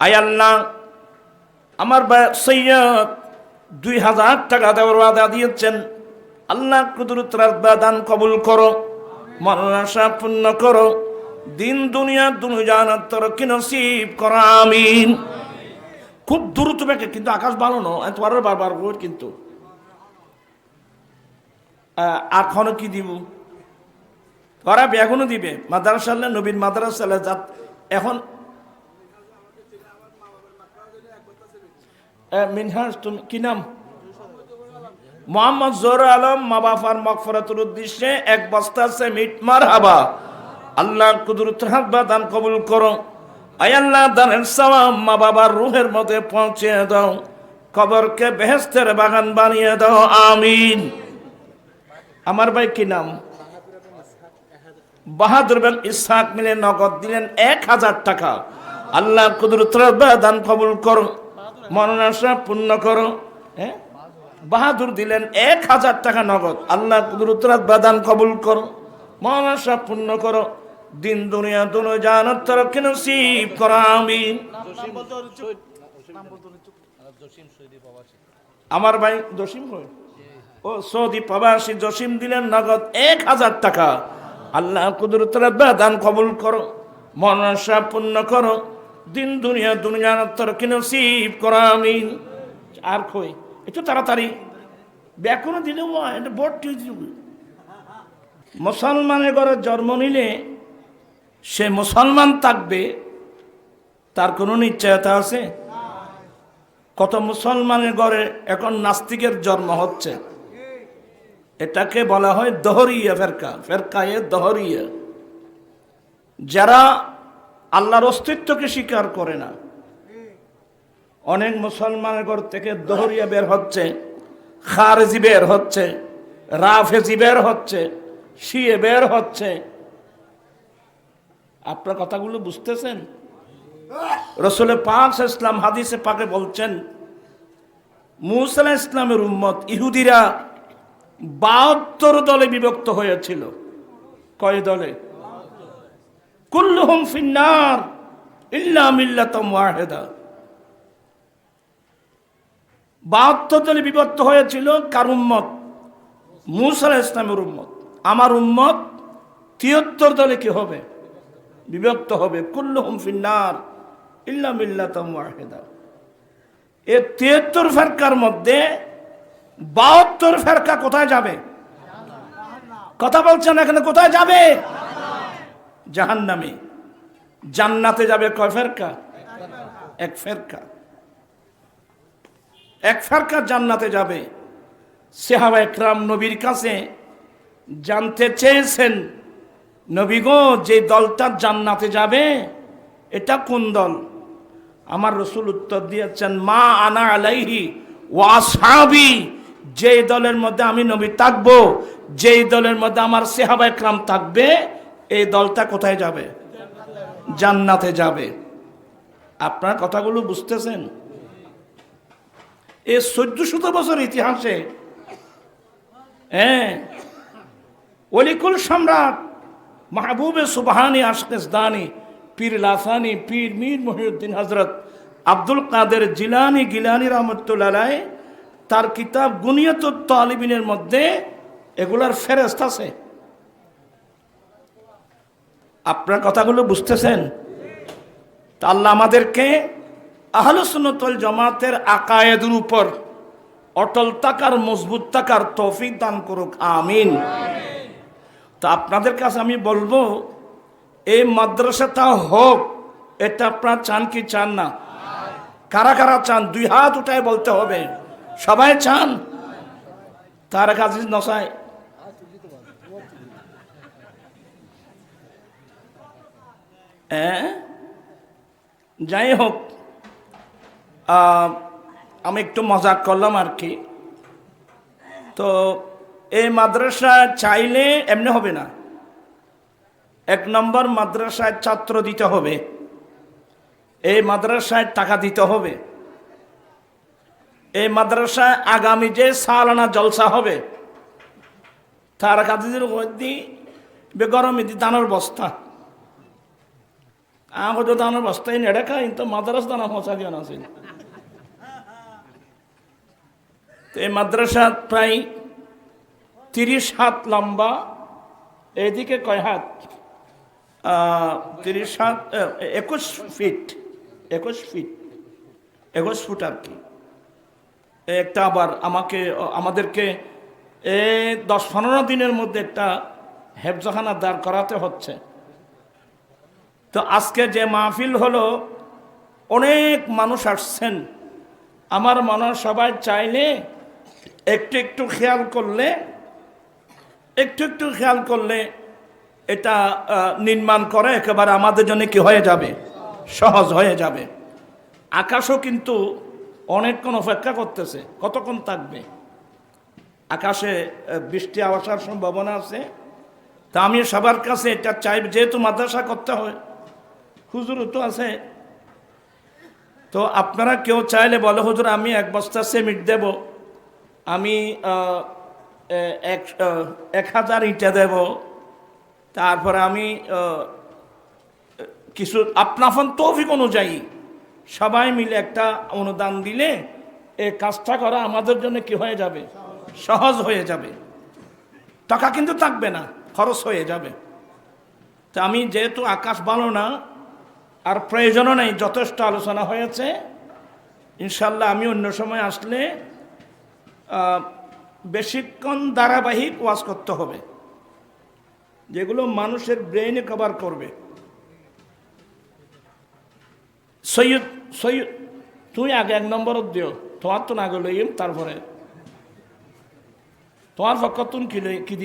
আল্লাহ আমার সৈয়দ দুই হাজার টাকা দেওয়ার বাদা দিয়েছেন। আল্লাহ কুদরত দান কবুল করো মরণাশা পূর্ণ করো, দিন দুনিয়া দুনিয়ার তরকি নসিব করো, আমিন। খুব দ্রুত ব্যাকে কিন্তু আকাশ ভালো নো তোমারও বারবার বই কিন্তু। এখনও কি দিব? ওরা বেগুনও দিবে। মাদ্রাসা নবীন মাদ্রাসা এখন মিনহাজ তুমি, কি নাম? মোহাম্মদ জোর আলম, মা বাবার মকফরাতুর উদ্দেশ্যে এক বস্তা আছে মিট মার হাবা আল্লাহ কুদরত হাব্বা দান কবুল করো আয় আল্লাহ দানের সওয়াব মা বাবার রুহের মধ্যে পৌঁছে দাও। কবরকে বেহেস্তের বাগান বানিয়ে দাও, আমিন। আমার ভাই কি নাম? বাহাদুর বিন ইসহাক মিলে নগদ দিলেন এক হাজার টাকা। আল্লাহ কুদরত দান কবুল করো মনোনাশা পূর্ণ করো হ্যাঁ? বাহাদুর দিলেন এক হাজার টাকা নগদ। আল্লাহ কুদরত রাব্বা দান কবুল করো মনোনাশা পূর্ণ করো। দিন দুনিয়া দুনো জানত আমিন। আমার ভাই জসিম হয় ও সৌদি প্রবাসী জসিম দিলেন নগদ এক হাজার টাকা। আল্লাহ কুদরত রাব্বা দান কবুল করো মনসা পূর্ণ করো। দিন দুনিয়া, দুনিয়ার তরকি নসিব? করা আমিন আর কই? একটু তাড়াতাড়ি। ব্যাকুনো দিলে বোর্ড মুসলমানের ঘরে জন্ম নিলে সে মুসলমান থাকবে, তার কোনো নিশ্চয়তা আছে? কত মুসলমানের ঘরে এখন নাস্তিকের জন্ম হচ্ছে? এটাকে বলা হয় দহরিয়া ফেরকা। ফেরকায়ে দহরিয়া। যারা আল্লাহর অস্তিত্বকে স্বীকার করে না। অনেক মুসলমানের ঘর থেকে দহরিয়া বের হচ্ছে, খারেজি বের হচ্ছে, রাফেজি বের হচ্ছে, শিয়ে বের হচ্ছে। আপনার কথাগুলো বুঝতেছেন? রসুল পাক ইসলাম হাদিসে পাকে বলছেন মুসাল ইসলামের উম্মত ইহুদিরা বাহাত্তর দলে বিভক্ত হয়েছিল। কয় দলে? ফিন্নার ইল্লা মিল্লাতাম বাহাত্তর দলে বিভক্ত হয়েছিল কার উম্মত? মুসাল ইসলামের উম্মত। আমার উম্মত তিয়াত্তর দলে কি হবে? বিভক্ত হবে। কুল্লুহুম ফিন্নার ইল্লা মিল্লাতাম ওয়াহিদা। এ তিয়াত্তর ফেরকার মধ্যে বাহাত্তর ফেরকা কোথায় যাবে? কথা বলছেন এখানে কোথায় যাবে? জাহান্নামে। জান্নাতে যাবে কয় ফেরকা? এক ফেরকা। এক ফেরকা জান্নাতে যাবে। সেহাবা একরাম নবীর কাছে জানতে চেয়েছেন, নবী গো, যে দলটা জান্নাতে যাবে, এটা কোন দল? আমার রসুল উত্তর দিয়েছেন, মা আনা আলাইহি ওয়াসাবি যে দলের মধ্যে আমি নবী থাকব, যেই দলের মধ্যে আমার সেহাবা একরাম থাকবে এই দলটা কোথায় যাবে? জান্নাতে যাবে। আপনার কথাগুলো বুঝতেছেন? এই চোদ্দ শত বছর ইতিহাসে হ্যাঁ অলিকুল সম্রাট মাহবুবে সুবহানি আশকেসদানি পীর লাসানি, পীর মীর মহিউদ্দিন হজরত আব্দুল কাদের জিলানি, গিলানি রহমতুল্লাহ তার কিতাব গুনিয়ত তালিবিনের মধ্যে এগুলার ফেরেস্ত আছে। আপনার কথাগুলো বুঝতেছেন? তা আল্লাহ আমাদেরকে আহলসুন্নতল জমাতের আকায়েদের উপর অটল তাকার মজবুত তাকার তৌফিক দান করুক আমিন। তা আপনাদের কাছে আমি বলব এই মাদ্রাসাটা হোক এটা আপনার চান কি চান না? কারা কারা চান? দুই হাত উঠায় বলতে হবে। সবাই চান? তার কাছে নসায় হ্যাঁ? যাই হোক আমি একটু মজাক করলাম আর কি। তো এই মাদ্রাসা চাইলে এমনি হবে না। এক নম্বর মাদ্রাসায় ছাত্র দিতে হবে। এই মাদ্রাসায় টাকা দিতে হবে। এই মাদ্রাসায় আগামী যে সালানা জলসা হবে, তার কাছে গরমে দি দানোর বস্তা। আগে তো দানের বস্তায় নেড়ে খাই তো মাদ্রাস দানা পৌঁছা দিও না ছিল এই মাদ্রাসা প্রায় তিরিশ হাত লম্বা এদিকে কয় হাত তিরিশ হাত একুশ ফিট একুশ ফিট একুশ ফুট আর কি একটা আবার আমাকে আমাদেরকে এ দশ পনেরো দিনের মধ্যে একটা হেফজখানা দাঁড় করাতে হচ্ছে তো আজকে যে মাহফিল হলো, অনেক মানুষ আসছেন। আমার মনে সবাই চাইলে একটু একটু খেয়াল করলে, একটু একটু খেয়াল করলে এটা নির্মাণ করে, একেবারে আমাদের জন্য কি হয়ে যাবে? সহজ হয়ে যাবে। আকাশও কিন্তু অনেকক্ষণ অপেক্ষা করতেছে, কতক্ষণ থাকবে? আকাশে বৃষ্টি আসার সম্ভাবনা আছে। তা আমি সবার কাছে এটা চাই, যেহেতু মাদ্রাসা করতে হয়। হুজুরও তো আছে। তো আপনারা কেউ চাইলে বলে, হুজুর, আমি এক বস্তা সিমেন্ট দেব। আমি এক এক হাজার ইটা দেব। তারপরে আমি কিছু, আপনাফন তৌফিক অনুযায়ী সবাই মিলে একটা অনুদান দিলে এই কাজটা করা আমাদের জন্য কি হয়ে যাবে? সহজ হয়ে যাবে। টাকা কিন্তু থাকবে না, খরচ হয়ে যাবে। তা আমি যেহেতু আকাশ ভালো না আর প্রয়োজনও নেই, যথেষ্ট আলোচনা হয়েছে। ইনশাল্লাহ আমি অন্য সময় আসলে বেশিক্ষণ ধারাবাহিক ওয়াজ করতে হবে, যেগুলো মানুষের ব্রেইনে কভার করবে। সৈয়দ সৈয়দ, তুই আগে এক নম্বর দিও তোমার তো না গেল তারপরে। তোমার পক্ষ তুন কি লই- কি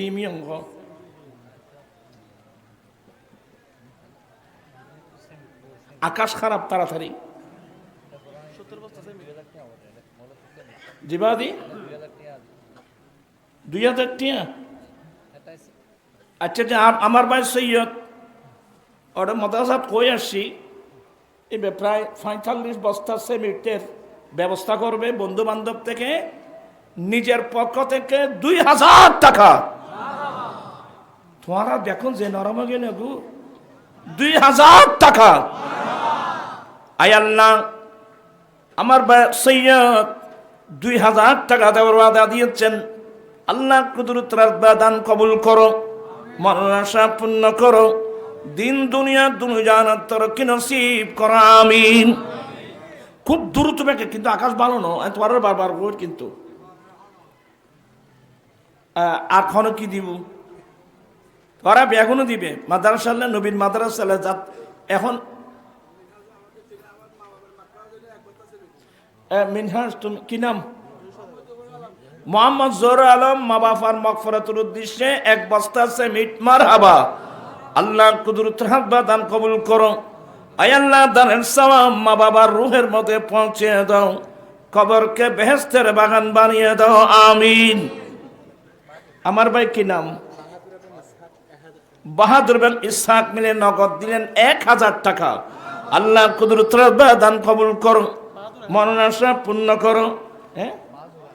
আকাশ খারাপ তাড়াতাড়ি। জিবাদি দুই হাজার টিয়া। আচ্ছা যে আম- আমার ভাই সৈয়দ, ওটা মাদ্রাসাত কই আসছি, এবে প্রায় পঁয়তাল্লিশ বস্তা সিমেন্টের ব্যবস্থা করবে বন্ধু বান্ধব থেকে, নিজের পক্ষ থেকে দুই হাজার টাকা। তোমারা দেখুন যে নরম গেলে গু। দুই হাজার টাকা। আল্লাহ, আমার সৈয়দ দুই হাজার টাকা দেওয়ার ওয়াদা দিয়েছেন। আল্লাহ দান কবুল করো মরণাশা পূর্ণ করো, দিন, দুনিয়া, দুনিয়ার তরকি নসিব করো, আমিন। খুব দ্রুত বেঁকে কিন্তু আকাশ ভালো নয় তোমার বারবার বই কিন্তু। আর কি দিব? ওরা বেগুনও দিবে মাদ্রাসা নবীন মাদ্রাসা এখন এ, মিনহাস তুমি কি নাম? মোহাম্মদ জোর আলম মা বাবার মকফরাতুর উদ্দেশ্যে এক বস্তা সে মিট মার হাবা আল্লাহ কুদরত হাব্বা দান কবুল করো আয় আল্লাহ দানের সওয়াব মা বাবার রুহের মধ্যে পৌঁছে দাও। কবরকে বেহেস্তের বাগান বানিয়ে দাও আমিন। আমার ভাই কি নাম? বাহাদুর বিন ইসহাক মিলে নগদ দিলেন এক হাজার টাকা। আল্লাহ কুদরত দান কবুল করো মনোনাশা পূর্ণ করো হ্যাঁ?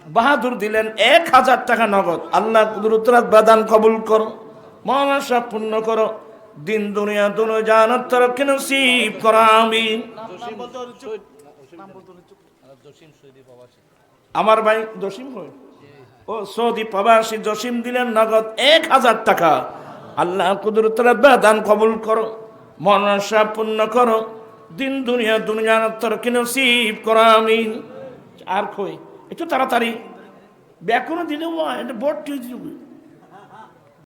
বাহাদুর দিলেন এক হাজার টাকা নগদ। আল্লাহ কুদরত দান কবুল করো। মনোনাশা পূর্ণ করো। দিন, দুনিয়া তরফ নসিব করো আমার ভাই জসিম হই ও সৌদি প্রবাসী জসিম দিলেন নগদ এক হাজার টাকা। আল্লাহ কুদরত দান কবুল করো। মনসা পূর্ণ করো। দিন দুনিয়া, দুনিয়ার তরকি নসিব করা আমিন। আর কই? একটু তাড়াতাড়ি। ব্যাকুনো দিলেও এটা বোর্ড